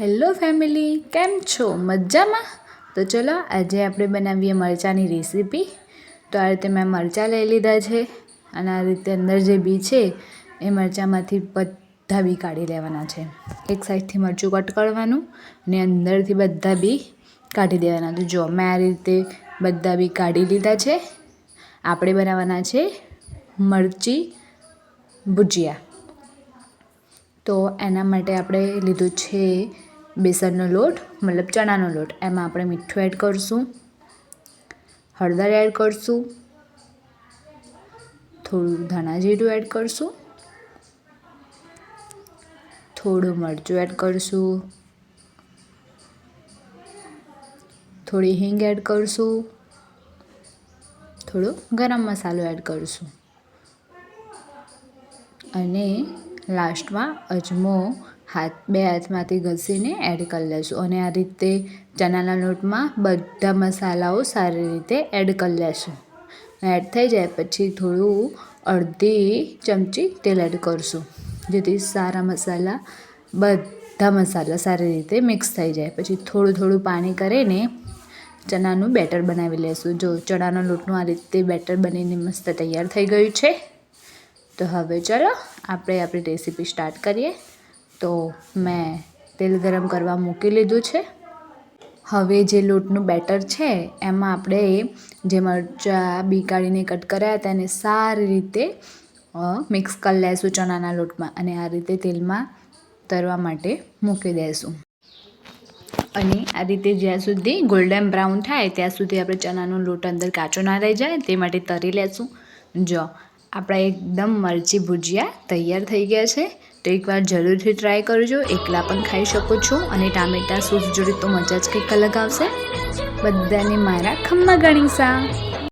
Hello family, કેમ છો? મજામાં? તો ચલો, આજે આપણે બનાવીએ મરચાંની રેસીપી. તો આ રીતે મેં મરચાં લઈ લીધા છે અને આ રીતે અંદર જે બી છે એ મરચાંમાંથી બધા બી કાઢી લેવાના છે. એક સાઈડથી મરચું કટ કરવાનું અને અંદરથી બધા બી કાઢી દેવાના. તો જો, મેં આ રીતે બધા બી કાઢી લીધા છે. આપણે બનાવવાના છે મરચી ભુજિયા. તો એના માટે આપણે લીધું છે બેસનનો લોટ, મતલબ ચણાનો લોટ. એમાં આપણે મીઠું એડ કરશું, હળદર એડ કરશું, થોડું ધાણા જીરું એડ કરશું, થોડું મરચું એડ કરશું, થોડી હિંગ એડ કરશું, થોડો ગરમ મસાલો એડ કરશું. અને લાસ્ટમાં અજમો હાથ, બે હાથમાંથી ઘસીને એડ કરી લેશું. અને આ રીતે ચણાના લોટમાં બધા મસાલાઓ સારી રીતે એડ કરી લેશું. એડ થઈ જાય પછી થોડું અડધી ચમચી તેલ એડ કરશું. જેથી સારા મસાલા, બધા મસાલા સારી રીતે મિક્સ થઈ જાય. પછી થોડું થોડું પાણી કરીને ચણાનું બેટર બનાવી લેશું. જો ચણાનો લોટનું આ રીતે બેટર બનીને મસ્ત તૈયાર થઈ ગયું છે, તો હવે ચલો આપણે આપણી રેસીપી સ્ટાર્ટ કરીએ. તો મેં તેલ ગરમ કરવા મૂકી લીધું છે. હવે જે લોટનું બેટર છે, એમાં આપણે જે મરચાં બી કાઢીને કટ કર્યા હતા સારી રીતે મિક્સ કરી લેશું ચણાના લોટમાં અને આ રીતે તેલમાં તરવા માટે મૂકી દઈશું અને આ રીતે જ્યાં સુધી ગોલ્ડન બ્રાઉન થાય, ત્યાં સુધી આપણે ચણાનો લોટ અંદર કાચો ના રહી જાય, તે માટે તરી લેશું. જો, આપણા એકદમ મરચી ભુજિયા તૈયાર થઈ ગયા છે. તો એકવાર જરૂરથી ટ્રાય કરજો. એકલા પણ ખાઈ શકો છો અને ટામેટા સૂપ જોડે તો મજા જ કંઈક અલગ આવશે. બધાને મારા ખમ્મા ગણીસા.